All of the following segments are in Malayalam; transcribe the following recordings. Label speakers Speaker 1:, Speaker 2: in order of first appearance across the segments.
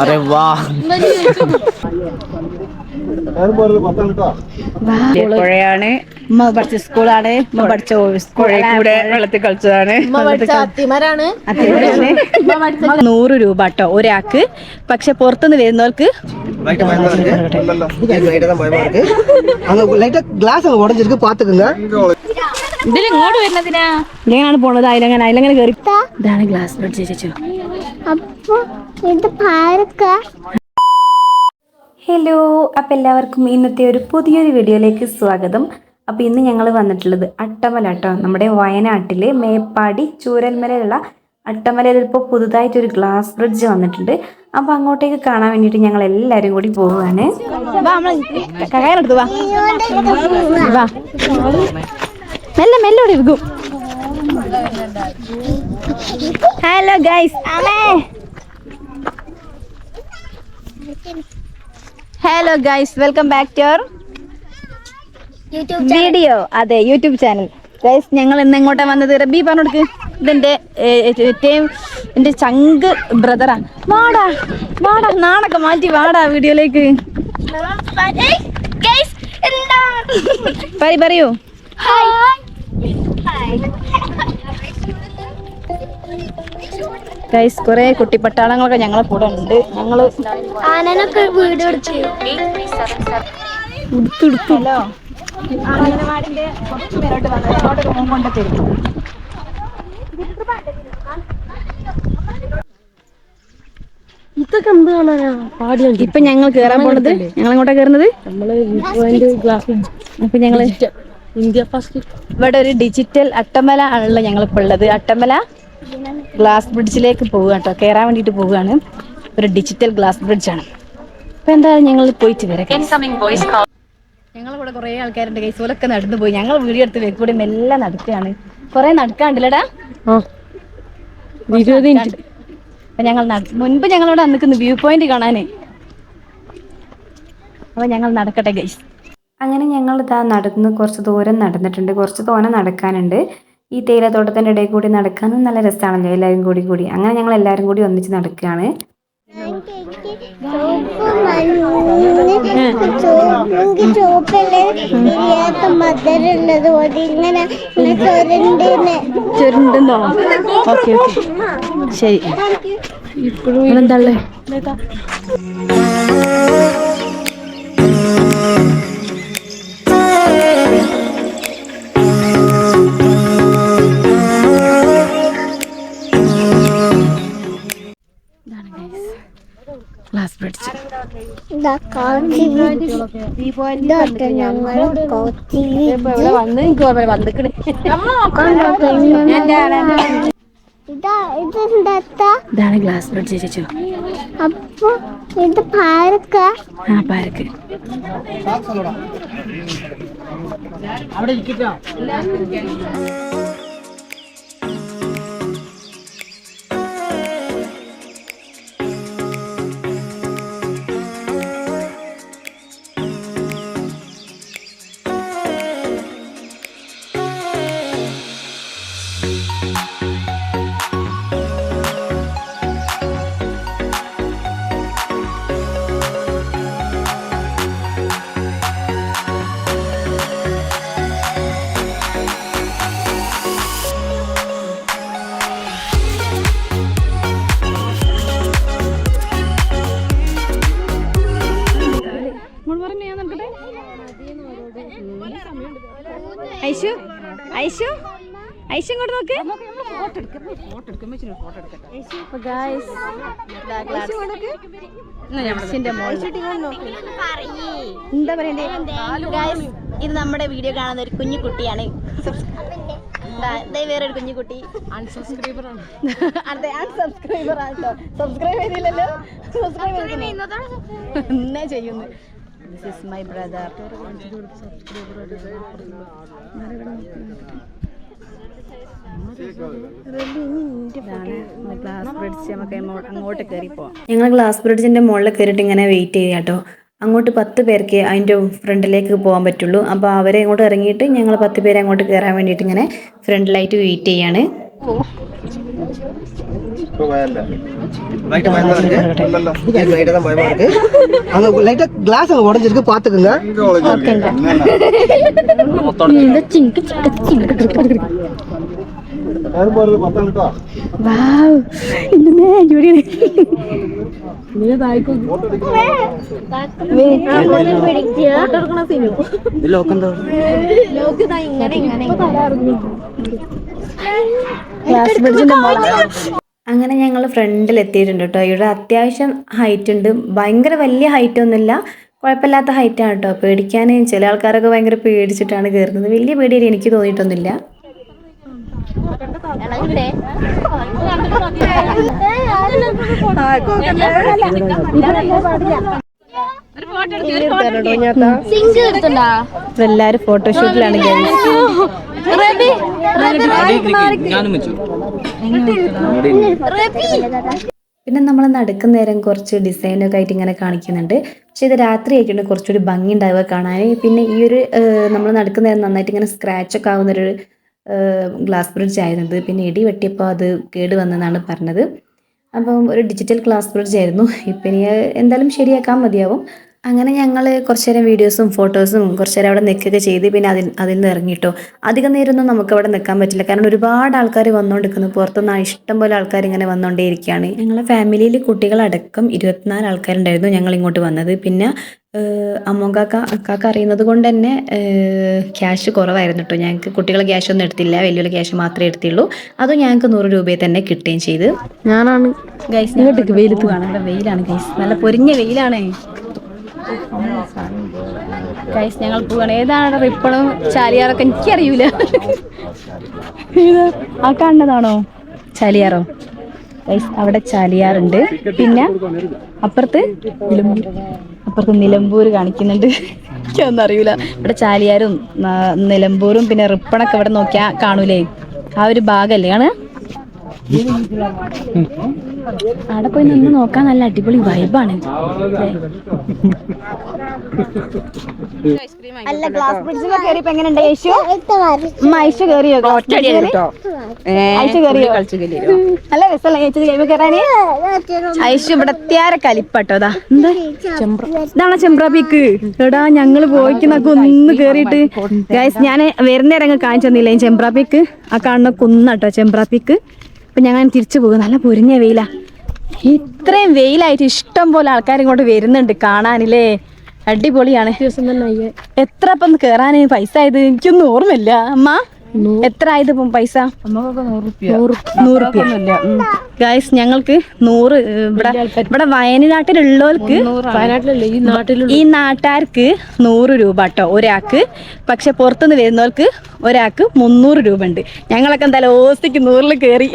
Speaker 1: അരെ വാഴയാണ്
Speaker 2: പുഴയാണ്
Speaker 3: പഠിച്ച സ്കൂളാണ് പഠിച്ച
Speaker 2: പുഴയിൽ കൂടെ വെള്ളത്തിൽ കളിച്ചതാണ്. നൂറ് രൂപ കേട്ടോ ഒരാൾക്ക്. പക്ഷെ പുറത്തുനിന്ന് വരുന്നവർക്ക്
Speaker 1: ഗ്ലാസ് ഉടഞ്ഞിരിക്കും പാത്തുക്കുങ്ക
Speaker 2: ഇതിൽ വരുന്നതിനാ? ഇല്ലെങ്കിലാണ് പോണത് അതിലെങ്ങനെ അതിലെങ്ങനെ കയറി ഇതാണ് ഗ്ലാസ് ബ്രിഡ്ജ് ചേച്ചോ
Speaker 4: അപ്പൊ ഇത് പാർക്ക
Speaker 3: ഹലോ അപ്പോൾ എല്ലാവർക്കും ഇന്നത്തെ ഒരു പുതിയൊരു വീഡിയോയിലേക്ക് സ്വാഗതം. അപ്പോൾ ഇന്ന് ഞങ്ങൾ വന്നിട്ടുള്ളത് അട്ടമല കേട്ടോ നമ്മുടെ വയനാട്ടിലെ മേപ്പാടി ചൂരൽമലയിലുള്ള അട്ടമലയിൽ ഇപ്പോൾ പുതുതായിട്ടൊരു ഗ്ലാസ് ബ്രിഡ്ജ് വന്നിട്ടുണ്ട്. അപ്പോൾ അങ്ങോട്ടേക്ക് കാണാൻ വേണ്ടിയിട്ട് ഞങ്ങൾ എല്ലാവരും കൂടി പോവുകയാണ്
Speaker 2: മെല്ലെ മെല്ലോടി hello guys hello guys welcome back to our video അതെ യൂട്യൂബ് ചാനൽ ഗൈസ് ഞങ്ങൾ ഇന്ന് എങ്ങോട്ടാ വന്നത്? റബി പറഞ്ഞു കൊടുക്ക് ഇതെന്റെ ഏറ്റവും എന്റെ ചങ്ക് ബ്രദറാ വാടാ വാടാ നാണൊക്കെ മാറ്റി വാടാ വീഡിയോയിലേക്ക്. പറയൂ പറയൂ. ഗൈസ് കുറെ കുട്ടിപ്പട്ടാളങ്ങളൊക്കെ ഞങ്ങളെ കൂടെ ഉണ്ട്. ഞങ്ങൾ
Speaker 4: ആനനൊക്കെ വീട്
Speaker 2: അംഗനവാടിന്റെ കുറച്ച് പേരോട്ട് വന്നത് അങ്ങോട്ട് റൂം കൊണ്ട് തരും.
Speaker 4: ഇതൊക്കെ എന്ത് കാണാനാ? പാടിയുണ്ട്.
Speaker 2: ഇപ്പൊ ഞങ്ങൾ കേറാൻ പോണത്? ഞങ്ങൾ എങ്ങോട്ടാ
Speaker 4: കേറുന്നത്?
Speaker 2: അപ്പൊ ഞങ്ങൾ
Speaker 4: ഇന്ത്യ ഫസ്റ്റ്
Speaker 2: ഇവിടെ ഒരു ഡിജിറ്റൽ അട്ടമല ആണല്ലോ ഞങ്ങൾ ഇപ്പോൾ ഉള്ളത് അട്ടമല ഗ്ലാസ് ബ്രിഡ്ജിലേക്ക് പോവുക കേട്ടോ. കയറാൻ വേണ്ടിയിട്ട് പോവുകയാണ്. ഒരു ഡിജിറ്റൽ ഗ്ലാസ് ബ്രിഡ്ജ് ആണ് അപ്പൊ എന്തായാലും ഞങ്ങൾ പോയിട്ട് വരാം ഞങ്ങളിവിടെ കുറേ ആൾക്കാരുണ്ട് കൈസ് ഓലൊക്കെ നടന്നു പോയി. ഞങ്ങൾ വീഡിയോ എടുത്ത് വെക്കൂടെ മെല്ലെ നടക്കുകയാണ്. കുറെ നടക്കാണ്ടല്ലടാ?
Speaker 4: ഇരുപത് മിനിറ്റ്
Speaker 2: അപ്പൊ ഞങ്ങൾ മുൻപ് ഞങ്ങളിവിടെ നിൽക്കുന്നു വ്യൂ പോയിന്റ് കാണാനേ. അപ്പൊ ഞങ്ങൾ നടക്കട്ടെ ഗൈസ്
Speaker 3: അങ്ങനെ ഞങ്ങൾ ഇതാ നടന്ന് കുറച്ച് ദൂരം നടന്നിട്ടുണ്ട്. കുറച്ച് തോനെ നടക്കാനുണ്ട്. ഈ തേയിലത്തോട്ടത്തിന്റെ ഇടയിൽ കൂടി നടക്കാനും നല്ല രസമാണല്ലോ എല്ലാവരും കൂടി കൂടി. അങ്ങനെ ഞങ്ങൾ എല്ലാവരും കൂടി ഒന്നിച്ച് നടക്കുകയാണ്.
Speaker 2: ചുരുണ്ടെന്നോ ഓക്കെ ഓക്കെ. ശരി. എന്താ വന്ന് എനിക്ക് ഓർമ്മ വന്നിക്കണ്. ഇതാണ് ഗ്ലാസ് ബ്രിഡ്ജ് ചേച്ചോ.
Speaker 4: അപ്പൊ ഇത് പാർക്ക
Speaker 2: ആ പാർക്ക് ഐശു ഐശു ഇങ്ങോട്ട് നോക്ക്. എന്താ പറയണ്ടേ? ഇത് നമ്മുടെ വീഡിയോ കാണുന്ന ഒരു കുഞ്ഞു കുട്ടിയാണ് വേറെ ഒരു കുഞ്ഞു കുട്ടി അൺസബ്സ്ക്രൈബർ ആണ് അതെ അൺസബ്സ്ക്രൈബർ ആണ് കേട്ടോ സബ്സ്ക്രൈബ് ചെയ്തില്ലല്ലോ? സബ്സ്ക്രൈബ് എന്നാ ചെയ്യുന്നു? This is my brother glass bridge നമുക്ക് അങ്ങോട്ട് അങ്ങോട്ട് കയറി പോവാം
Speaker 3: ഞങ്ങൾ ഗ്ലാസ് ബ്രിഡ്ജിൻ്റെ മുകളിൽ കയറിയിട്ട് ഇങ്ങനെ വെയിറ്റ് ചെയ്യുക കേട്ടോ അങ്ങോട്ട് പത്ത് പേർക്ക് അതിൻ്റെ ഫ്രണ്ടിലേക്ക് പോകാൻ പറ്റുള്ളൂ അപ്പോൾ അവരെ അങ്ങോട്ട് ഇറങ്ങിയിട്ട് ഞങ്ങൾ പത്ത് പേരെ അങ്ങോട്ട് കയറാൻ വേണ്ടിയിട്ട് ഇങ്ങനെ ഫ്രണ്ടിലായിട്ട് വെയിറ്റ് ചെയ്യാണ്
Speaker 5: லைட்டா பயமா இருக்கு
Speaker 2: അങ്ങനെ ഞങ്ങൾ ഫ്രണ്ടിൽ എത്തിയിട്ടുണ്ട് കേട്ടോ. ഇവിടെ അത്യാവശ്യം ഹൈറ്റ് ഉണ്ട്. ഭയങ്കര വലിയ ഹൈറ്റ് ഒന്നുമില്ല. കുഴപ്പമില്ലാത്ത ഹൈറ്റാണ് കേട്ടോ. പേടിക്കാൻ ചില ആൾക്കാരൊക്കെ ഭയങ്കര പേടിച്ചിട്ടാണ് കയറുന്നത് വലിയ പേടിയായിട്ട് എനിക്ക് തോന്നിയിട്ടൊന്നുമില്ല. എല്ലാവരും ഫോട്ടോഷൂട്ടിലാണ് പിന്നെ നമ്മൾ നടക്കുന്ന നേരം കുറച്ച് ഡിസൈനൊക്കെ ആയിട്ട് ഇങ്ങനെ കാണിക്കുന്നുണ്ട്. പക്ഷെ ഇത് രാത്രി ആയിട്ടുണ്ട്. കുറച്ചുകൂടി ഭംഗി ഉണ്ടാവുക കാണാൻ. പിന്നെ ഈ ഒരു നമ്മൾ നടക്കുന്ന നേരം നന്നായിട്ട് ഇങ്ങനെ സ്ക്രാച്ചൊക്കെ ആവുന്നൊരു ഗ്ലാസ് ബ്രിഡ്ജ് ആയിരുന്നത്. പിന്നെ ഇടി വെട്ടിയപ്പോൾ അത് കേട് വന്നെന്നാണ് പറഞ്ഞത്. അപ്പം ഒരു ഡിജിറ്റൽ ഗ്ലാസ് ബ്രിഡ്ജ് ആയിരുന്നു. ഇപ്പം ഇനി എന്തായാലും ശരിയാക്കാൻ മതിയാവും. അങ്ങനെ ഞങ്ങൾ കുറച്ച് നേരം വീഡിയോസും ഫോട്ടോസും കുറച്ച് നേരം അവിടെ നിൽക്കുകയൊക്കെ ചെയ്ത് പിന്നെ അതിൽ അതിൽ നിന്ന് ഇറങ്ങിയിട്ടോ അധികം നേരമൊന്നും നമുക്ക് അവിടെ നിൽക്കാൻ പറ്റില്ല. കാരണം ഒരുപാട് ആൾക്കാർ വന്നുകൊണ്ടിരിക്കുന്നു പുറത്തുനിന്ന് ഇഷ്ടം പോലെ ആൾക്കാർ ഇങ്ങനെ വന്നുകൊണ്ടേയിരിക്കുകയാണ് ഞങ്ങളെ ഫാമിലിയിൽ കുട്ടികളടക്കം ഇരുപത്തിനാല് ആൾക്കാരുണ്ടായിരുന്നു ഞങ്ങൾ ഇങ്ങോട്ട് വന്നത്. പിന്നെ അമ്മോക്കാക്ക അക്കാക്ക അറിയുന്നത് കൊണ്ട് തന്നെ ക്യാഷ് കുറവായിരുന്നു കേട്ടോ ഞങ്ങൾക്ക് കുട്ടികൾ ക്യാഷ് ഒന്നും എടുത്തില്ല. വലിയ ക്യാഷ് മാത്രമേ എടുത്തുള്ളൂ അതും ഞങ്ങൾക്ക് നൂറ് രൂപയെ തന്നെ കിട്ടുകയും ചെയ്ത്.
Speaker 6: ഞാനാണ്
Speaker 2: ഗൈസ് ഇങ്ങോട്ടേക്ക് വെയിലത്ത് കാണാം വെയിലാണ് ഗൈസ് നല്ല പൊരിഞ്ഞ വെയിലാണേ. ഗൈസ് ഞങ്ങൾ പോവാണ്. ഏതാണ് റിപ്പണും ചാലിയാറൊക്കെ? എനിക്കറിയൂല. ആ കാണുന്നതാണോ? ചാലിയാറോ? ഗൈസ് അവിടെ ചാലിയാറുണ്ട്. പിന്നെ അപ്പുറത്ത് അപ്പുറത്ത് നിലമ്പൂർ കാണിക്കുന്നുണ്ട്. എനിക്കൊന്നും അറിയില്ല ഇവിടെ ചാലിയാരും നിലമ്പൂരും പിന്നെ റിപ്പണൊക്കെ ഇവിടെ നോക്കിയാ കാണൂലേ. ആ ഒരു ഭാഗമല്ലേ ആണ് അവിടെ പോയി നിന്ന് നോക്കാൻ നല്ല അടിപൊളി വൈബാണ് അല്ല ഗ്ലാസ് ബ്രിഡ്ജിൽ കയറിയപ്പോ എങ്ങനെയുണ്ട്? യേശു? അമ്മ ഐശു കയറിയോ ഐശു കയറിയോ നല്ല രസമല്ല ചേച്ചി കഴിയുമ്പോ കയറാന് ഐശു ഇവിടെ എത്തിയാരെ കലിപ്പട്ടോ അതാ എന്താ? ഇതാണോ പീക്ക് എടാ ഞങ്ങൾ പോയിക്കുന്നൊക്കെ ഒന്ന് കേറിയിട്ട് ഗൈസ് ഞാൻ വരുന്നേരം അങ്ങ് കാണിച്ചു തന്നില്ലേ ഈ പീക്ക് ആ കാണുന്ന കുന്നട്ടോ കുന്നാട്ടോ ചെമ്പ്രാപ്പിക്ക് അപ്പൊ ഞങ്ങൾ തിരിച്ചു പോകും. നല്ല പൊരിഞ്ഞ വെയില. ഇത്രയും വെയിലായിട്ട് ഇഷ്ടം പോലെ ആൾക്കാർ ഇങ്ങോട്ട് വരുന്നുണ്ട് കാണാനില്ലേ. അടിപൊളിയാണ്. എത്ര ഇപ്പം കേറാൻ പൈസ ആയത് എനിക്കൊന്നും ഓർമ്മയില്ല. അമ്മ. എത്ര ആയത് ഇപ്പം പൈസ? ഗായ്സ് ഞങ്ങൾക്ക് നൂറ് ഇവിടെ ഇവിടെ വയനാട്ടിലുള്ളവർക്ക്
Speaker 6: ഈ
Speaker 2: നാട്ടുകാർക്ക് നൂറ് രൂപ കേട്ടോ ഒരാൾക്ക്. പക്ഷെ പുറത്തുനിന്ന് വരുന്നവർക്ക് ഒരാൾക്ക് മുന്നൂറ് രൂപ ഉണ്ട് ഞങ്ങളൊക്കെ എന്തായാലും ഓസ്തിക്ക് നൂറിൽ കയറി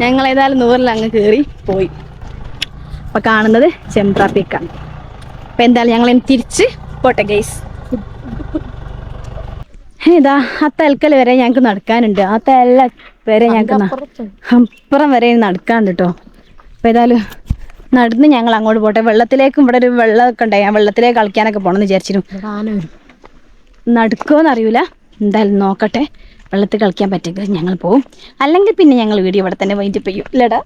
Speaker 2: ഞങ്ങൾ ഏതായാലും നൂറിൽ അങ്ങ് കയറി പോയി. അപ്പൊ കാണുന്നത് ചെമ്പ്രാപ്പിക്കാണ് അപ്പൊ എന്തായാലും ഞങ്ങൾ തിരിച്ച് പോട്ടെ ഗൈസ് ഇതാ ആ തൽക്കൽ വരെ ഞങ്ങൾക്ക് നടക്കാനുണ്ട്. ആ തല്ല വരെ ഞങ്ങൾക്ക് അപ്പുറം വരെ നടക്കാനുണ്ട് കേട്ടോ അപ്പൊ ഏതായാലും നടന്ന് ഞങ്ങൾ അങ്ങോട്ട് പോട്ടെ. വെള്ളത്തിലേക്കും ഇവിടെ ഒരു വെള്ളമൊക്കെ ഉണ്ടായി. ആ വെള്ളത്തിലേക്ക് കളിക്കാനൊക്കെ പോകണമെന്ന് വിചാരിച്ചിരുന്നു. നടക്കുമോന്ന് അറിയൂല. എന്തായാലും നോക്കട്ടെ. വെള്ളത്തിൽ കളിക്കാൻ പറ്റുമെങ്കിൽ ഞങ്ങൾ പോവും. അല്ലെങ്കിൽ പിന്നെ ഞങ്ങൾ വീഡിയോ ഇവിടെ തന്നെ വൈൻഡപ്പ് ചെയ്യും. ഇല്ലടാ.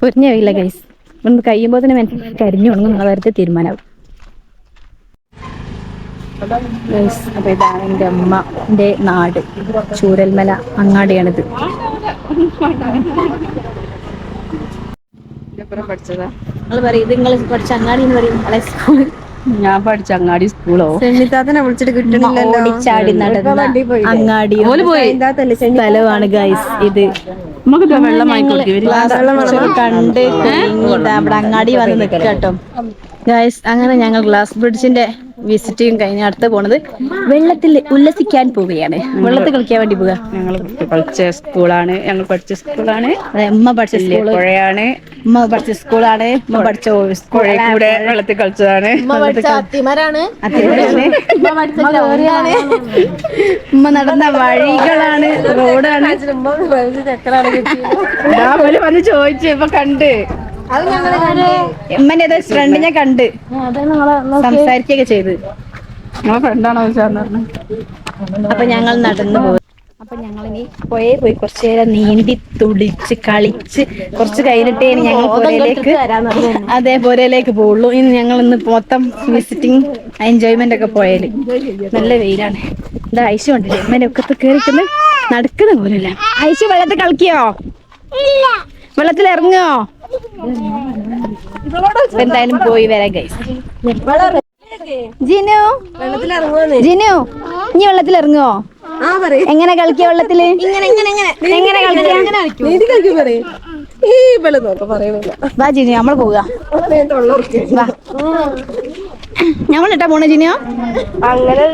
Speaker 2: പൊരിഞ്ഞ വെയില്ല ഗൈസ് ഒന്ന് കഴിയുമ്പോൾ തന്നെ മനസ്സിലായി കരിഞ്ഞു ഉണങ്ങും. നിങ്ങളെ കാര്യത്തിൽ തീരുമാനമാവും അപ്പോൾ ഇതാണ് എന്റെ അമ്മന്റെ നാട്. ചൂരൽമല അങ്ങാടിയാണിത്.
Speaker 6: പഠിച്ചതാ?
Speaker 2: നിങ്ങൾ പറയും ഇത് നിങ്ങൾ പഠിച്ച അങ്ങാടി എന്ന് പറയും നിങ്ങളെ സ്കൂൾ
Speaker 6: ഞാൻ പഠിച്ച അങ്ങാടി സ്കൂളോ?
Speaker 5: വിളിച്ചിട്ട് കിട്ടണില്ലല്ലോ.
Speaker 2: അങ്ങാടി. സ്ഥലമാണ് ഗൈസ് ഇത്.
Speaker 6: നമുക്ക് വെള്ളം
Speaker 2: കണ്ട് അങ്ങാടി വന്ന് നിൽക്കുക കേട്ടോ ഗൈസ് അങ്ങനെ ഞങ്ങൾ ഗ്ലാസ് ബ്രിഡ്ജിന്റെ വിസിറ്റിംഗ് കഴിഞ്ഞ അടുത്ത് പോണത് വെള്ളത്തിൽ ഉല്ലസിക്കാൻ പോവുകയാണ്. വെള്ളത്തിൽ കളിക്കാൻ വേണ്ടി പോവുക.
Speaker 6: ഞങ്ങൾ പഠിച്ച സ്കൂളാണ്. ഞങ്ങൾ പഠിച്ച സ്കൂളാണ്.
Speaker 2: അതെ ഉമ്മ പഠിച്ച സ്കൂളാണ്
Speaker 6: പുഴയാണ്.
Speaker 2: ഉമ്മ പഠിച്ച സ്കൂളാണ്. ഉമ്മ പഠിച്ച
Speaker 6: പുഴ കൂടെ വെള്ളത്തിൽ കളിച്ചതാണ്.
Speaker 2: അത്തിമരാണ്. അമ്മ നടന്ന വഴികളാണ്. റോഡാണ്.
Speaker 6: വന്ന് ചോദിച്ചു ഇപ്പൊ കണ്ട്.
Speaker 2: ഏതോ ഫ്രണ്ടിനെ കണ്ട്. സംസാരിക്കുകയൊക്കെ ചെയ്ത്.
Speaker 6: ഞങ്ങളെ ഫ്രണ്ടാണോ പറഞ്ഞു
Speaker 2: അപ്പൊ ഞങ്ങൾ നടന്നു പോകും അപ്പൊ ഞങ്ങളിനി പോയേ പോയി കുറച്ചു നേരം നീന്തി തുടിച്ച് കളിച്ച് കുറച്ച് കഴിഞ്ഞിട്ടേ ഇനി ഞങ്ങൾ പുരയിലേക്ക് അതെ പുരയിലേക്ക് പോവുള്ളൂ. ഇനി ഞങ്ങൾ ഇന്ന് മൊത്തം വിസിറ്റിംഗ് എൻജോയ്മെന്റ് ഒക്കെ പോയാൽ. നല്ല വെയിലാണ്. എന്താ ഐശു കണ്ടില്ലേ? അമ്മേനെ ഒക്കെ കയറിക്കുന്ന നടക്കുന്ന പോലല്ല ഐശു വെള്ളത്തിൽ കളിക്കോ? വെള്ളത്തിൽ ഇറങ്ങോ എന്തായാലും പോയി വരാം ഗൈസ് ജിനു ജിനു ഇനി വെള്ളത്തിൽ ഇറങ്ങുവോ? എങ്ങനെ കളിക്കുക വെള്ളത്തിൽ? വാ ജിനു നമ്മൾ പോവുക. ഞമ്മളിട്ടാ പോണ ജിനിയോ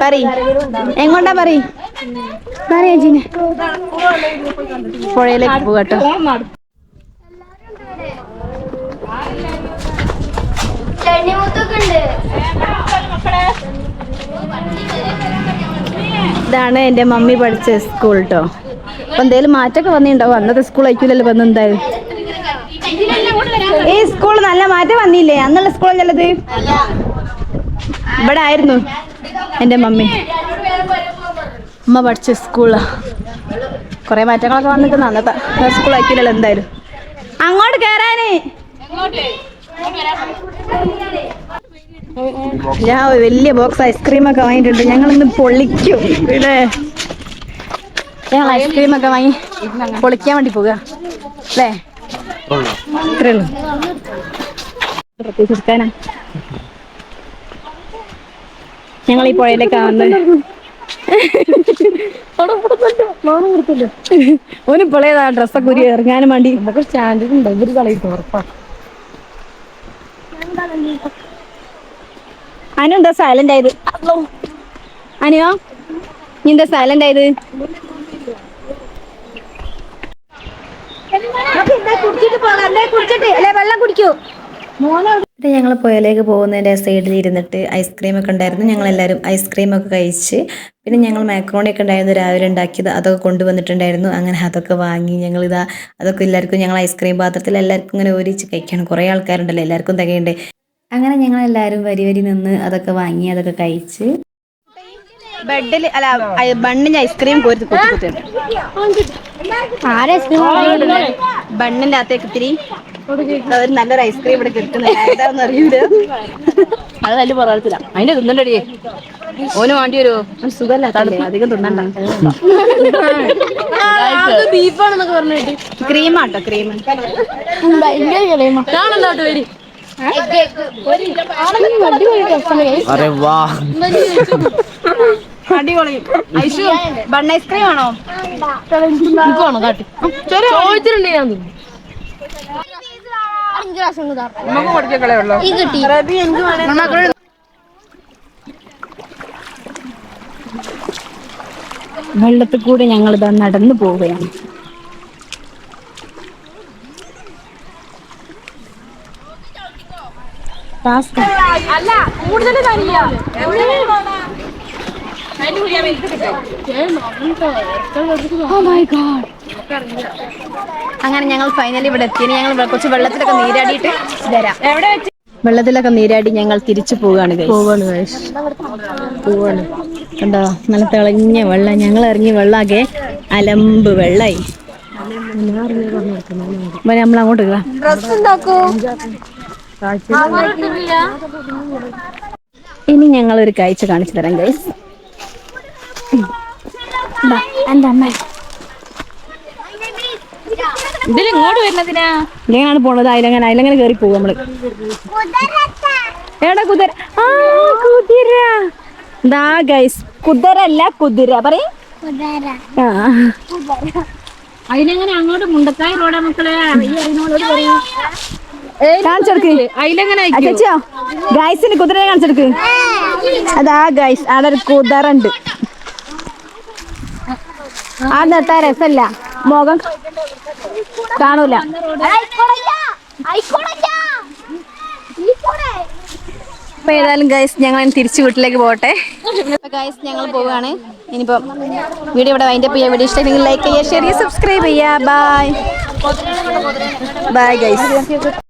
Speaker 2: പറ എങ്ങോട്ടാ പറ പറയാ ജിനു. പുഴയിലേക്ക് പോകട്ടോ ഇതാണ് എന്റെ മമ്മി പഠിച്ച സ്കൂൾ കേട്ടോ അപ്പൊ എന്തേലും മാറ്റമൊക്കെ വന്നിട്ടുണ്ടാവും അന്നത്തെ സ്കൂൾ അയക്കൂലല്ലോ വന്ന് എന്തായാലും ഈ സ്കൂൾ നല്ല മാറ്റം വന്നില്ലേ? അന്നുള്ള സ്കൂളല്ലത് ഇവിടെ ആയിരുന്നു എന്റെ മമ്മി. അമ്മ പഠിച്ച സ്കൂളാ കുറെ മാറ്റങ്ങളൊക്കെ വന്നിട്ട് അന്നത്തെ സ്കൂൾ അയക്കില്ലല്ലോ എന്തായാലും. അങ്ങോട്ട് കയറാന് ഞാൻ വലിയ ബോക്സ് ഐസ്ക്രീം ഒക്കെ വാങ്ങിയിട്ടുണ്ട്. ഞങ്ങൾ ഇന്ന് പൊളിക്കും. ഇവിടെ ഞങ്ങൾ ഐസ്ക്രീം ഒക്കെ വാങ്ങി പൊളിക്കാൻ വേണ്ടി പോകുക അല്ലേ? ഇത്രേ ഉള്ളൂ. ഞങ്ങൾ ഈ പുഴയിലേക്ക് വന്ന് ഓന് പൊളയതാ ഡ്രസ്സൊക്കെ ഉരി ഇറങ്ങാനും വേണ്ടി. നമുക്ക് സ്റ്റാൻഡേർഡ് ഉണ്ട്. ഇവർ കളയിട്ട് ഉറപ്പാ. അനു സൈലന്റ് ആയത്? അനുയോ? നീ എന്താ സൈലന്റ് ആയത്? വെള്ളം കുടിക്കൂ
Speaker 3: ഞങ്ങൾ പുഴയിലേക്ക് പോകുന്നതിന്റെ സൈഡിൽ ഇരുന്നിട്ട് ഐസ്ക്രീം ഒക്കെ ഉണ്ടായിരുന്നു. ഞങ്ങൾ എല്ലാവരും ഐസ്ക്രീം ഒക്കെ കഴിച്ച് പിന്നെ ഞങ്ങൾ മാക്രോണി ഒക്കെ ഉണ്ടായിരുന്നു രാവിലെ ഉണ്ടാക്കിയത്. അതൊക്കെ കൊണ്ടുവന്നിട്ടുണ്ടായിരുന്നു. അങ്ങനെ അതൊക്കെ വാങ്ങി ഞങ്ങൾ ഇതാ അതൊക്കെ എല്ലാവർക്കും ഞങ്ങൾ ഐസ്ക്രീം പാത്രത്തിൽ എല്ലാവർക്കും ഇങ്ങനെ ഒരിച്ച് കഴിക്കണം. കുറേ ആൾക്കാരുണ്ടല്ലോ എല്ലാവർക്കും തികയണ്ടേ? അങ്ങനെ ഞങ്ങൾ എല്ലാവരും വരി വരി നിന്ന് അതൊക്കെ വാങ്ങി അതൊക്കെ കഴിച്ച്.
Speaker 2: ബെഡിൽ അല്ല ബണ്ണിന്റെ ഐസ്ക്രീം കോരി ബണ്ണിന്റെ അകത്തേക്ക് ഇത്തിരി ഒരു നല്ലൊരു ഐസ്ക്രീം ഇവിടെ കിട്ടുന്നില്ല ഏതാന്ന് അത് നല്ല പറയാത്തില്ല അതിന്റെ തിന്നണ്ടടിയേ ഓന് വേണ്ടി ഒരു സുഖമല്ലാത്തല്ലേ? അധികം തിന്നണ്ട. ബീഫാണെന്നൊക്കെ പറഞ്ഞിട്ട് ക്രീമാട്ടോ ക്രീം
Speaker 1: അരെ വാ.
Speaker 2: അടിപൊളി. ഐഷു ഐസ്ക്രീം ആണോ? വെള്ളത്തിൽ കൂടെ ഞങ്ങളിതാ നടന്നു പോവുകയാണ്. Task Oh my God. അങ്ങനെ ഞങ്ങൾ ഫൈനലി ഇവിടെ എത്തി. ഇനി ഞങ്ങൾ കുറച്ച് വെള്ളത്തിലൊക്കെ നീരാടിയിട്ട് വരാം. വെള്ളത്തിലൊക്കെ നീരാടി ഞങ്ങൾ തിരിച്ചു പോവുകയാണ് പോവാണ് കണ്ടോ? നല്ല തിളഞ്ഞ വെള്ളം. ഞങ്ങൾ ഇറങ്ങി വെള്ളാകെ അലമ്പ് വെള്ളായി. നമ്മളങ്ങോട്ട് നമ്മൾ അങ്ങോട്ട് ഇനി ഞങ്ങൾ ഒരു കാഴ്ച കാണിച്ചു തരാം ഗൈസ് ഇങ്ങോട്ട് വരുന്നതിനാ? ഇങ്ങനെയാണ് പോണത് അതിലങ്ങനെ അതിലങ്ങനെ കേറി പോകും നമ്മൾ. എടാ കുതിര. ആ കുതിര. ദാ ഗൈസ് കുതിര അല്ല കുതിര. പറയും. ആ.
Speaker 7: അതിനെങ്ങനെ അങ്ങോട്ട് മുണ്ടക്കായ റോഡാ മക്കളെ?
Speaker 2: കാണിച്ചെടുക്ക് ഗൈസിന് കാണിച്ചെടുക്ക് അതാ ഗൈസ് അവിടെ ഒരു ആ നട്ടാ രസല്ല. മുഖം കാണൂല. അപ്പൊ ഏതായാലും ഗൈസ് ഞങ്ങൾ തിരിച്ചു വീട്ടിലേക്ക് പോകട്ടെ. ഗൈസ് ഞങ്ങൾ പോവുകയാണ്. ഇനിയിപ്പം വീഡിയോ ഇവിടെ വൈൻഡപ്പ് ചെയ്യാം. വീഡിയോ ഇഷ്ടമെങ്കിൽ ലൈക്ക് ചെയ്യുക ഷെയർ ചെയ്യുക സബ്സ്ക്രൈബ് ചെയ്യുക. Bye bye guys